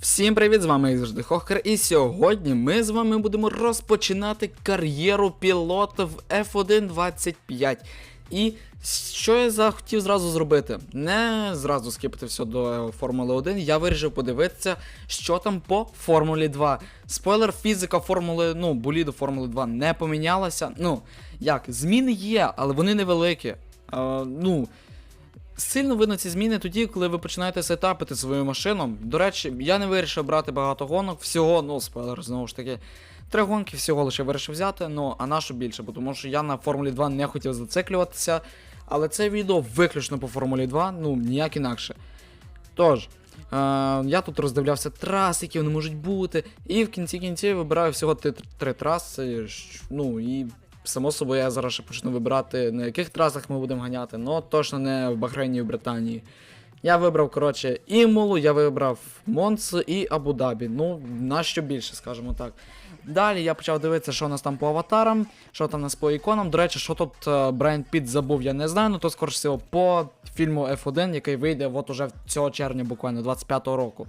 Всім привіт, з вами як завжди Хохер, і сьогодні ми з вами будемо розпочинати кар'єру пілота в F1 25. І що я захотів зразу зробити? Не зразу скипати все до Формули 1, я вирішив подивитися, що там по Формулі 2. Спойлер, фізика Формули, ну, боліду Формули 2 не помінялася. Ну, як, зміни є, але вони невеликі. Е, ну, Сильно видно ці зміни тоді, коли ви починаєте сетапити свою машину. До речі, я не вирішив брати багато гонок, всього, ну, спойлер, знову ж таки, три гонки всього лише вирішив взяти, ну, а нашу більше, бо тому що я на Формулі 2 не хотів зациклюватися. Але це відео виключно по Формулі 2, ну, ніяк інакше. Тож, е, я тут роздивлявся траси, які вони можуть бути, і в кінці кінці вибираю всього три, три траси. Ну і само собою я зараз ще почну вибирати, на яких трасах ми будемо ганяти, ну точно не в Бахрейні і в Британії. Я вибрав, коротше, Імолу, я вибрав Монцу і Абу-Дабі. Ну, на що більше, скажімо так. Далі я почав дивитися, що у нас там по аватарам, що там у нас по іконам. До речі, що тут е, Брайан Піт забув, я не знаю, ну то скоріш всього по фільму F1, який вийде от уже цього червня, буквально 25-го року.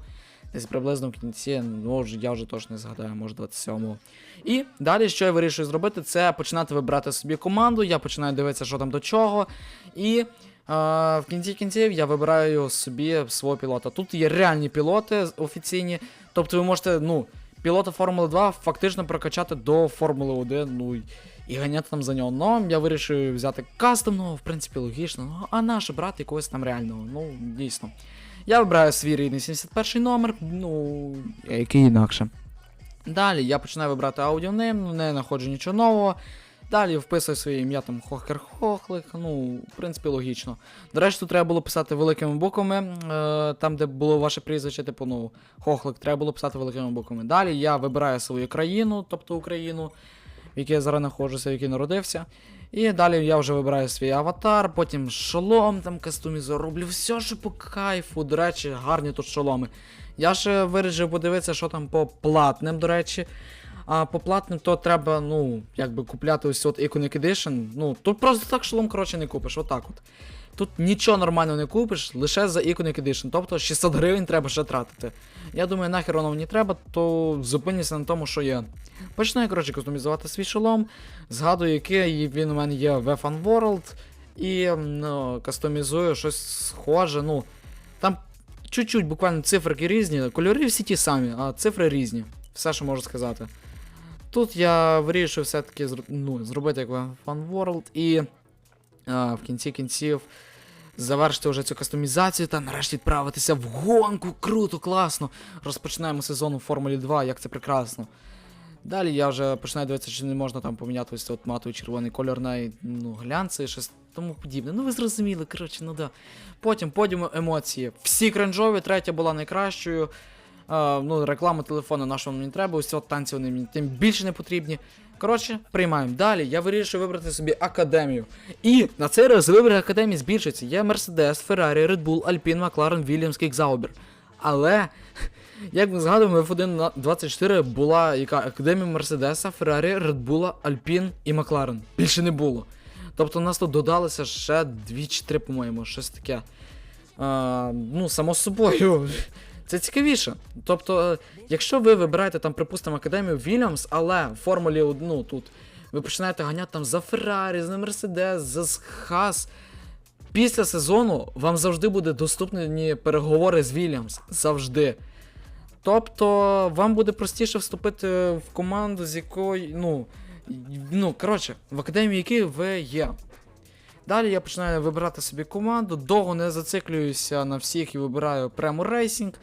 Десь приблизно в кінці, ну я вже точно не згадаю, може 27-го. І далі, що я вирішую зробити, це починати вибирати собі команду. Я починаю дивитися, що там до чого. І е, в кінці кінців я вибираю собі свого пілота. Тут є реальні пілоти офіційні. Тобто ви можете, ну, пілота Формули 2 фактично прокачати до Формули 1, ну і- ганяти там за нього. Ну, я вирішую взяти кастомного, в принципі, логічно. Ну, а наше брати якогось там реального. Ну, дійсно. Я вибираю свій рідний 71 номер, ну, який інакше. Далі я починаю вибрати аудіонейм, не знаходжу нічого нового. Далі вписую своє ім'я там Хохер Хохлик, ну, в принципі, логічно. До речі, тут треба було писати великими буквами, е, там, де було ваше прізвище, типу, ну, Хохлик, треба було писати великими буквами. Далі я вибираю свою країну, тобто Україну, в якій я зараз знаходжуся, в якій народився. І далі я вже вибираю свій аватар, потім шолом там кастомізую, роблю все, що по кайфу. До речі, гарні тут шоломи. Я ще вирішив подивитися, що там по платним, до речі. А по платним то треба, ну, якби купляти ось от Iconic Edition. Ну, тут просто так шолом, коротше, не купиш, отак от. Тут нічого нормального не купиш, лише за Iconic Edition, тобто 600 гривень треба ще тратити. Я думаю, нахер воно мені треба, то зупинюся на тому, що є. Починаю, коротше, кастомізувати свій шолом, згадую, який він у мене є в F1 World, і ну, кастомізую щось схоже, ну, там чуть-чуть буквально циферки різні, кольори всі ті самі, а цифри різні. Все, що можу сказати. Тут я вирішив все-таки ну, зробити як в Fun World і в кінці кінців завершити вже цю кастомізацію та нарешті відправитися в гонку. Круто, класно. Розпочинаємо сезон у Формулі 2, як це прекрасно. Далі я вже починаю дивитися, чи не можна там поміняти ось от матовий червоний кольор на ну, глянці і щось тому подібне. Ну ви зрозуміли, коротше, ну да. Потім подіум емоції. Всі кринжові, третя була найкращою. А, ну, реклама телефону нашого мені треба, ось от танці вони мені тим більше не потрібні. Коротше, приймаємо. Далі я вирішив вибрати собі академію. І на цей раз вибір академії збільшиться. Є Mercedes, Ferrari, Red Bull, Alpine, McLaren, Williams, Кікзаубер. Але, як ми згадуємо, в F1 на 24 була яка академія Мерседеса, Феррарі, Редбула, Альпін і Макларен. Більше не було. Тобто у нас тут додалося ще 2 чи 3, по-моєму, щось таке. А, ну, само собою. Це цікавіше. Тобто, е, якщо ви вибираєте там, припустимо, академію Williams, але в формулі ну, тут ви починаєте ганяти там за Феррарі, за Мерседес, за Хас. Після сезону вам завжди буде доступні переговори з Williams. Завжди. Тобто, вам буде простіше вступити в команду, з якої, ну, ну, коротше, в академії якої ви є. Далі я починаю вибирати собі команду, довго не зациклююся на всіх і вибираю Premo Racing.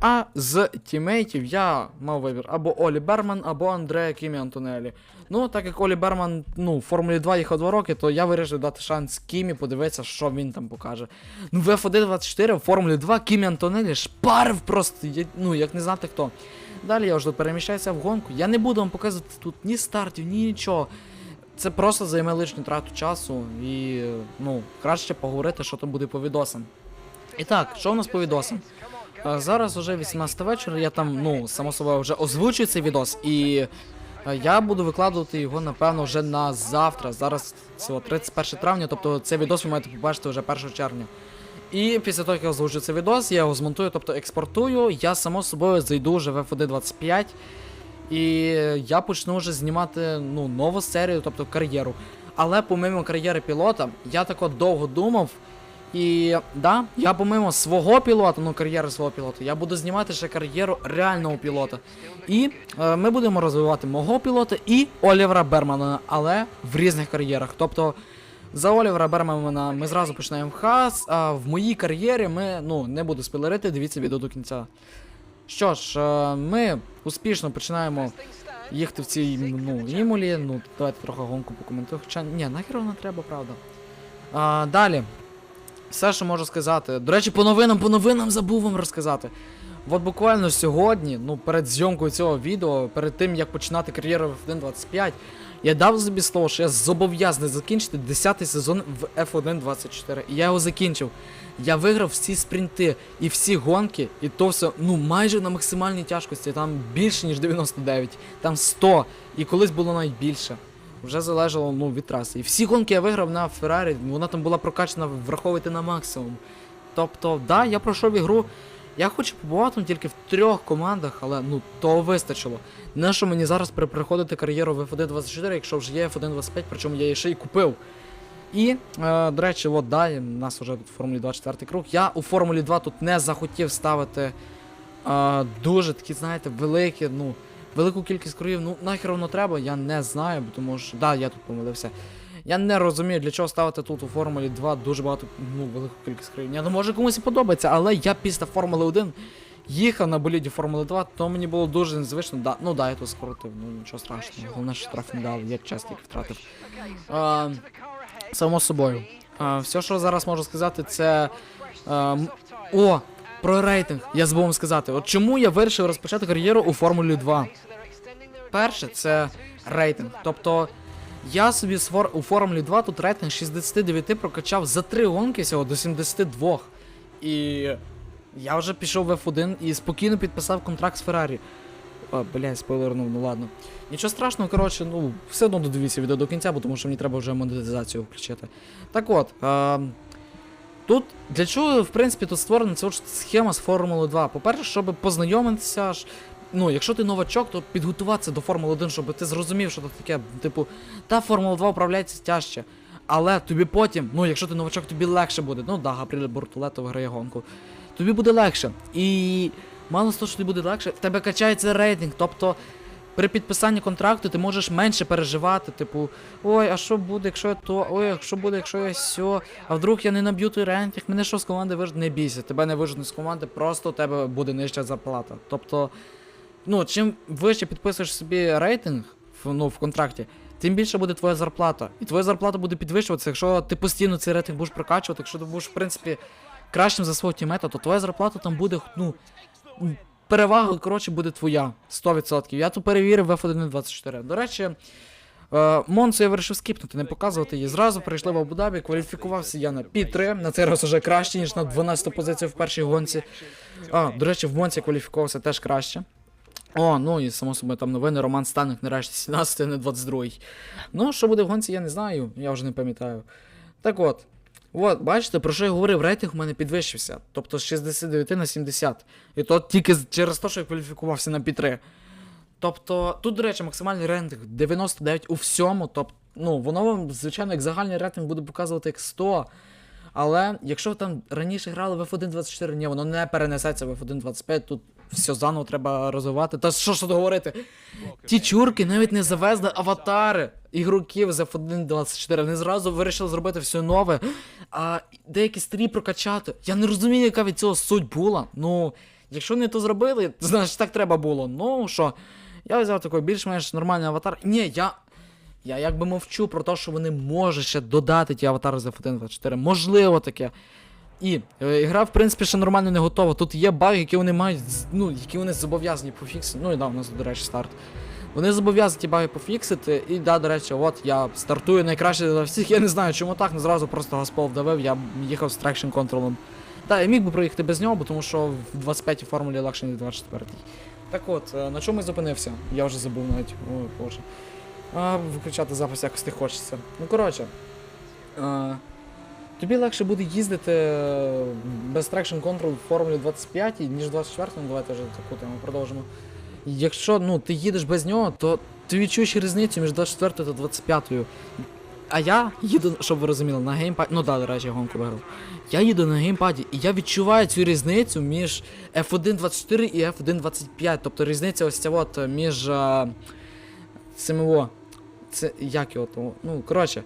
А з тімейтів я мав вибір або Олі Берман, або Андреа Кімі Антонелі. Ну, так як Олі Берман ну, в Формулі 2 їхав 2 роки, то я вирішив дати шанс Кімі, подивитися, що він там покаже. Ну, в F1 24 в Формулі 2 Кімі Антонелі шпарив просто, ну, як не знати хто. Далі я вже переміщаюся в гонку. Я не буду вам показувати тут ні стартів, ні нічого. Це просто займе лишню трату часу і ну, краще поговорити, що там буде по відосам. І так, що у нас по відосам? Зараз вже 18 вечора, я там, ну, само собою, вже озвучую цей відос, і е, я буду викладувати його, напевно, вже на завтра. Зараз от 31 травня, тобто цей відос ви маєте побачити вже 1 червня. І після того, як я озвучу цей відос, я його змонтую, тобто експортую, я само собою зайду вже в F1 25. І я почну вже знімати ну, нову серію, тобто кар'єру. Але помимо кар'єри пілота, я тако довго думав. І да, я помимо свого пілота, ну кар'єри свого пілота, я буду знімати ще кар'єру реального пілота. І е, ми будемо розвивати мого пілота і Олівера Бермана, але в різних кар'єрах. Тобто за Олівера Бермана ми зразу починаємо хас, а в моїй кар'єрі ми ну не буду спойлерити, дивіться відео до кінця. Що ж, е, ми успішно починаємо їхати в цій ну, імулі. Ну, давайте трохи гонку покоментую. Хоча ні, нахер вона треба, правда. А, далі. Все, що можу сказати. До речі, по новинам, по новинам забув вам розказати. От буквально сьогодні, ну, перед зйомкою цього відео, перед тим як починати кар'єру в 1.25, я дав собі слово, що я зобов'язаний закінчити 10 сезон в F1.24. І я його закінчив. Я виграв всі спринти і всі гонки, і то все, ну, майже на максимальній тяжкості. Там більше, ніж 99, там 100, і колись було навіть більше. Вже залежало ну, від траси. І всі гонки я виграв на Феррарі, вона там була прокачана враховувати на максимум. Тобто, да, я пройшов ігру. Я хочу побувати тільки в трьох командах, але ну того вистачило. Не що мені зараз переходити кар'єру в F1.24, якщо вже є F1.25, причому я її ще й купив. І, е, до речі, от да, у нас вже тут в Формулі 2 четвертий круг. Я у Формулі 2 тут не захотів ставити е, дуже такі, знаєте, великі, ну, велику кількість кругів. Ну, нахер воно треба, я не знаю, тому що. Да, я тут помилився. Я не розумію, для чого ставити тут у Формулі 2 дуже багато, ну, велику кількість кругів. Ні, ну може комусь і подобається, але я після Формули 1 їхав на боліді Формули 2, то мені було дуже незвично. Да, ну да, я тут скоротив, ну нічого страшного. Головне, що штраф не дали, я час тільки втратив. А, само собою. А, все, що зараз можу сказати, це. А, о! Про рейтинг. Я забув вам сказати. От чому я вирішив розпочати кар'єру у Формулі 2? Перше, це рейтинг. Тобто, я собі у Формулі 2 тут рейтинг 69 прокачав за 3 гонки всього до 72. І я вже пішов в F1 і спокійно підписав контракт з Феррарі. О, блядь, спойлернув, ну ладно. Нічого страшного, коротше, ну, все одно додивіться відео до кінця, бо тому що мені треба вже монетизацію включити. Так от, е, тут для чого, в принципі, тут створена ця от схема з Формули 2? По-перше, щоб познайомитися. Ну, якщо ти новачок, то підготуватися до Формули 1, щоб ти зрозумів, що це таке. Типу, та Формула 2 управляється тяжче. Але тобі потім, ну, якщо ти новачок, тобі легше буде. Ну да, Габріель Бортолето виграє гонку. Тобі буде легше. І мало з того, що тобі буде легше, в тебе качається рейтинг. Тобто при підписанні контракту ти можеш менше переживати, типу, ой, а що буде, якщо я то, ой, а що буде, якщо я сьо, а вдруг я не наб'ю той рейтинг, мене що з команди вижуть, не бійся, тебе не вижуть з команди, просто у тебе буде нижча зарплата. Тобто, ну, чим вище підписуєш собі рейтинг в, ну, в контракті, тим більше буде твоя зарплата. І твоя зарплата буде підвищуватися, якщо ти постійно цей рейтинг будеш прокачувати, якщо ти будеш, в принципі, кращим за свого тімета, то твоя зарплата там буде, ну, перевага, коротше, буде твоя. 100%. Я тут перевірив в F1.24. До речі, е, Монцу я вирішив скіпнути, не показувати її. Зразу прийшли в Абу-Дабі, кваліфікувався я на Пі-3. На цей раз уже краще, ніж на 12 позицію в першій гонці. А, до речі, в Монці кваліфікувався теж краще. О, ну і само собою там новини Роман Станик нарешті 17, а не 22. Ну, що буде в гонці, я не знаю, я вже не пам'ятаю. Так от. От, бачите, про що я говорив, рейтинг у мене підвищився. Тобто з 69 на 70. І то тільки через те, що я кваліфікувався на Пі-3. Тобто, тут, до речі, максимальний рейтинг 99 у всьому. Тобто, ну, воно вам, звичайно, як загальний рейтинг буде показувати як 100. Але якщо ви там раніше грали в F1.24, ні, воно не перенесеться в F1.25, тут все заново треба розвивати. Та що ж тут говорити? Ті чурки навіть не завезли аватари ігроків з F1.24. Вони зразу вирішили зробити все нове, а деякі старі прокачати. Я не розумію, яка від цього суть була. Ну, якщо вони то зробили, значить так треба було. Ну що, я взяв такий більш-менш нормальний аватар. Ні, я. Я якби мовчу про те, що вони можуть ще додати ті аватари з F1.24. Можливо таке. І е, гра, в принципі, ще нормально не готова. Тут є баги, які вони мають, ну, які вони зобов'язані пофіксити. Ну і да, у нас, до речі, старт. Вони зобов'язані ті баги пофіксити. І да, до речі, от я стартую найкраще за всіх. Я не знаю, чому так, не зразу просто Гаспол вдавив, я їхав з трекшн контролем. Так, я міг би проїхати без нього, бо тому що в 25-й формулі легше, ніж 24-й. Так от, е, на чому я зупинився? Я вже забув навіть. Ой, боже. А, виключати запис якось не хочеться. Ну, коротше. Е, тобі легше буде їздити е, без Traction Control в Формулі 25, ніж 24, ну давайте вже таку тему продовжимо. Якщо ну, ти їдеш без нього, то ти відчуєш різницю між 24 та 25. А я їду, щоб ви розуміли, на геймпаді. Ну да, до речі, я гонку виграв. Я їду на геймпаді, і я відчуваю цю різницю між F1.24 і F1.25. Тобто різниця ось ця от е, між а, цими о, це як його тому. Ну, коротше,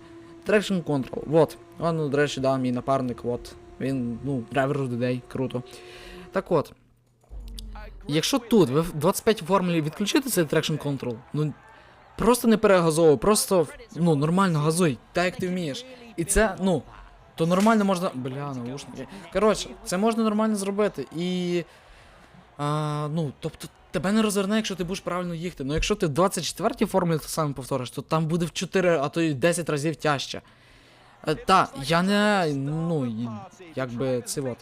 Traction Control. Вот. А, ну, до речі, да, мій напарник, от. Він, ну, the day, круто. Так от. Якщо тут в 25 формулі відключити цей Traction Control, ну просто не перегазовуй, просто ну, нормально газуй, так як ти вмієш. І це, ну, то нормально можна. Бля, наушники. Коротше, це можна нормально зробити. І. А, ну, тобто, тебе не розверне, якщо ти будеш правильно їхати. Ну, якщо ти в 24-й формулі так само повториш, то там буде в 4, а то й 10 разів тяжче. Е, та, я не. Ну, якби це от.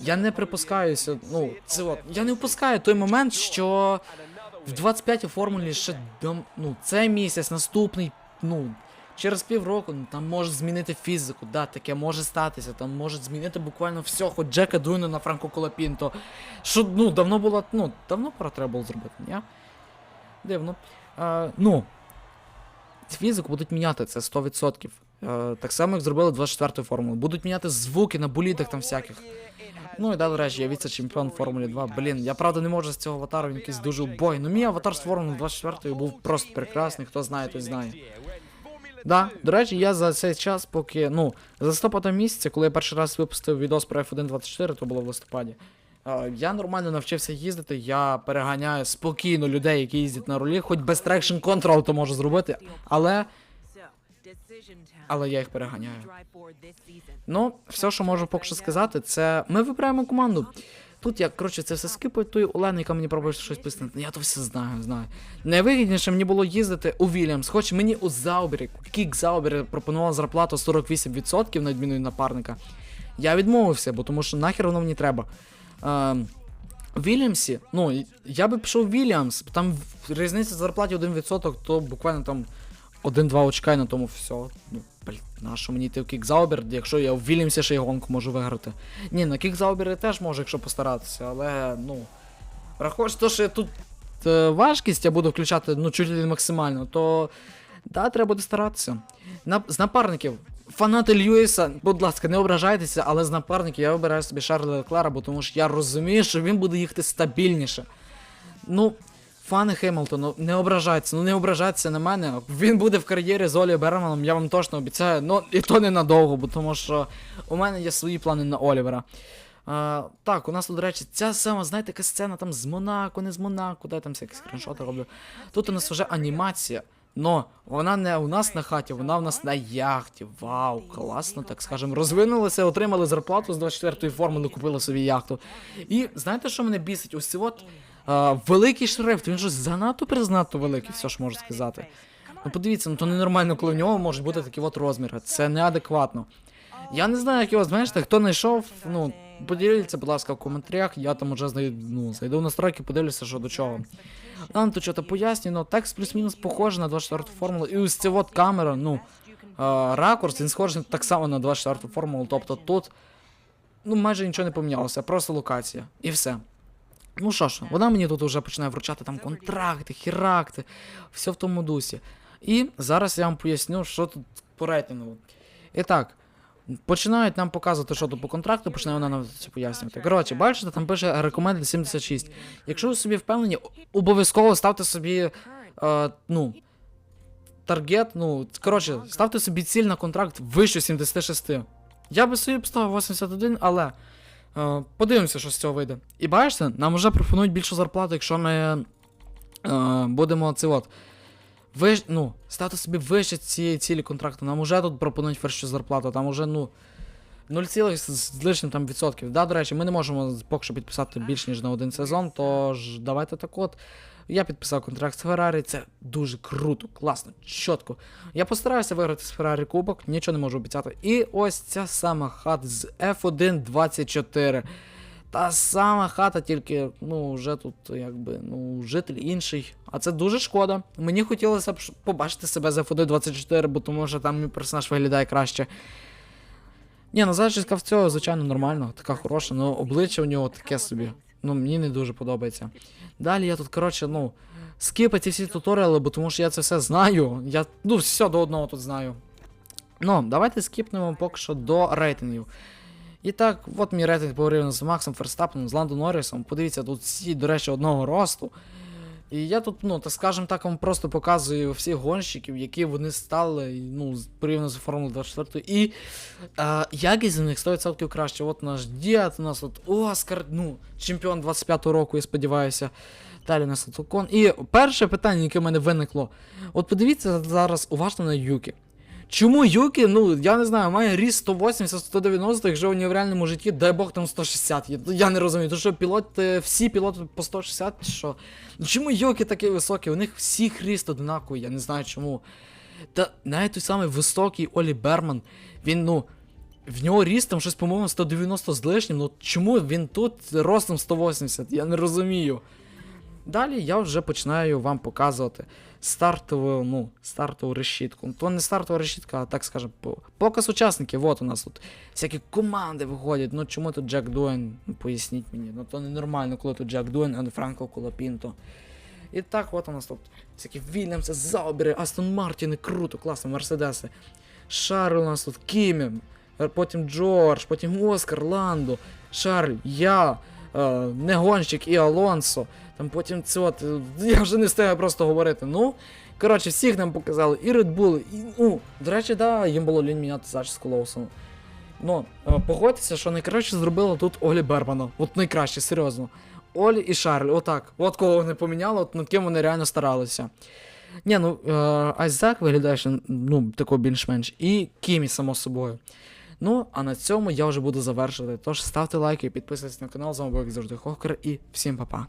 Я не припускаюся, ну, це от. Я не впускаю той момент, що в 25-й формулі ще ну, цей місяць, наступний, ну, через півроку ну, там може змінити фізику, да, таке може статися, там може змінити буквально все, хоч Джека Дуйна на Франко Колапінто. Що, ну, давно було, ну, давно пора треба було зробити, ні? Дивно. А, ну, фізику будуть міняти, це 100%. Е, так само, як зробили 24-ю формулу. Будуть міняти звуки на болідах там всяких. Ну і далі речі, я віце-чемпіон Формулі 2. Блін, я правда не можу з цього аватару, він якийсь дуже убой. Ну мій аватар з Формули 24 був просто прекрасний, хто знає, той знає. Да, до речі, я за цей час, поки, ну, з листопада місяця, коли я перший раз випустив відос про F1.24, то було в листопаді. е, Я нормально навчився їздити, я переганяю спокійно людей, які їздять на рулі, хоч без Traction Control то можу зробити, але, але я їх переганяю. Ну, все, що можу поки що сказати, це ми вибираємо команду. Тут я, коротше, це все скипаю тою Олену, яка мені пробує щось писати. Я то все знаю, знаю. Найвигідніше мені було їздити у Вільямс, хоч мені у Заубері, Кік Заубері пропонував зарплату 48% на відміну від напарника. Я відмовився, бо тому що нахер воно мені треба. В Вільямсі, ну, я би пішов в Вільямс, там різниця в зарплаті 1%, то буквально там 1-2 очка і на тому все. Ну, блін, на що мені йти в Кікзаубер, якщо я в Вільямсі ще й гонку можу виграти. Ні, на Кікзаубері теж можу, якщо постаратися, але ну. Враховуючи те, що я тут е, важкість я буду включати ну, чуть ли максимально, то да, треба буде старатися. На, з напарників. Фанати Льюіса, будь ласка, не ображайтеся, але з напарників я вибираю собі Шарля Леклера, бо тому що я розумію, що він буде їхати стабільніше. Ну, фани Хемілтону, не ображайтеся, ну не ображайтеся на мене. Він буде в кар'єрі з Олі Берманом, я вам точно обіцяю. Ну, і то не надовго, бо тому що у мене є свої плани на Олівера. А, так, у нас тут, до речі, ця сама, знаєте, яка сцена там з Монако, не з Монако, де там всякі скріншоти роблю. Тут у нас вже анімація. Но вона не у нас на хаті, вона у нас на яхті. Вау, класно, так скажемо. Розвинулися, отримали зарплату з 24-ї формули, купили собі яхту. І знаєте, що мене бісить? Ось от а, великий шрифт, він щось занадто признато великий, все ж можу сказати. Ну подивіться, ну то ненормально, коли в нього можуть бути такі от розміри. Це неадекватно. Я не знаю, як його зменшити. Хто знайшов, ну, поділіться, будь ласка, в коментарях. Я там уже знайду, ну, зайду в настройки, подивлюся, що до чого. Нам тут що-то пояснює, текст плюс-мінус похожий на 24 формулу. І ось ця от камера, ну, е, ракурс, він схожий так само на 24 формулу. Тобто тут, ну, майже нічого не помінялося, просто локація. І все. Ну що ж, вона мені тут вже починає вручати там контракти, хіракти, все в тому дусі. І зараз я вам поясню, що тут по рейтингу. І так, починають нам показувати, що тут по контракту, починає вона нам це пояснювати. Коротше, бачите, там пише Recommended 76. Якщо ви собі впевнені, обов'язково ставте собі, е, ну, таргет, ну, коротше, ставте собі ціль на контракт вище 76. Я би собі поставив 81, але подивимося, що з цього вийде. І бачите, нам вже пропонують більшу зарплату, якщо ми е, будемо це от. Виш... ну, Стати собі вище цієї цілі контракту. Нам уже тут пропонують вищу зарплату, там уже, ну. 0, з з лишнім там відсотків. Да, до речі, ми не можемо поки що підписати більш ніж на один сезон, тож давайте так от. Я підписав контракт з Феррарі, це дуже круто, класно, чітко. Я постараюся виграти з Феррарі кубок, нічого не можу обіцяти. І ось ця сама хата з F124. Та сама хата, тільки ну, вже тут якби ну, житель інший. А це дуже шкода. Мені хотілося б побачити себе з F124, бо тому що там мій персонаж виглядає краще. Ні, ну зачіска в цього, звичайно, нормально, така хороша, але обличчя у нього таке собі. Ну, мені не дуже подобається. Далі я тут, коротше, ну, скипати всі туторіали, бо тому що я це все знаю. Я ну, все до одного тут знаю. Ну, давайте скіпнемо поки що до рейтингів. І так, от мій рейтинг порівняно з Максом Ферстапеном, з Ландо Норрісом. Подивіться, тут всі, до речі, одного росту. І я тут, ну, так скажем так, вам просто показую всіх гонщиків, які вони стали, ну, порівняно з Формулою 24. І е, якість за них 100% краще. От наш дід, у нас от Оскар, ну, чемпіон 25-го року, я сподіваюся. Далі у нас. І перше питання, яке в мене виникло. От подивіться зараз уважно на Юкі. Чому Юкі, ну я не знаю, має ріст 180-190, якщо у нього в реальному житті, дай Бог там 160. Я, я не розумію, то що пілоти, всі пілоти по 160, чи що? Ну чому Юкі такий високий? У них всіх ріст однаковий, я не знаю чому. Та навіть той самий високий Олі Берман, він, ну. В нього ріст там щось, по-моєму, 190 з лишнім, ну чому він тут ростом 180? Я не розумію. Далі я вже починаю вам показувати стартову, ну, стартову решітку. То не стартова решітка, а так скажемо, по- показ учасників. От у нас тут всякі команди виходять. Ну чому тут Джек Дуен? Ну, поясніть мені. Ну то ненормально, коли тут Джек Дуен, а не Франко Колопінто. І так, от у нас тут всякі Вільямси, Заубери, Астон Мартіни, круто, класно, Мерседеси. Шарль у нас тут Кімі, потім Джордж, потім Оскар, Ландо, Шарль, я, Негонщик і Алонсо. Там потім це от, е, я вже не встигаю просто говорити. Ну, коротше, всіх нам показали, і Red Bull, і, ну, до речі, да, їм було лінь міняти зачіску Лоусону. Ну, е, погодьтеся, що найкраще зробила тут Олі Бермана. От найкраще, серйозно. Олі і Шарль, отак. От кого вони поміняли, от над ким вони реально старалися. Ні, ну, е, Айзек виглядає ще, ну, тако більш-менш. І Кімі, само собою. Ну, а на цьому я вже буду завершувати. Тож ставте лайки, підписуйтесь на канал, з вами був як завжди Хокер і всім па-па.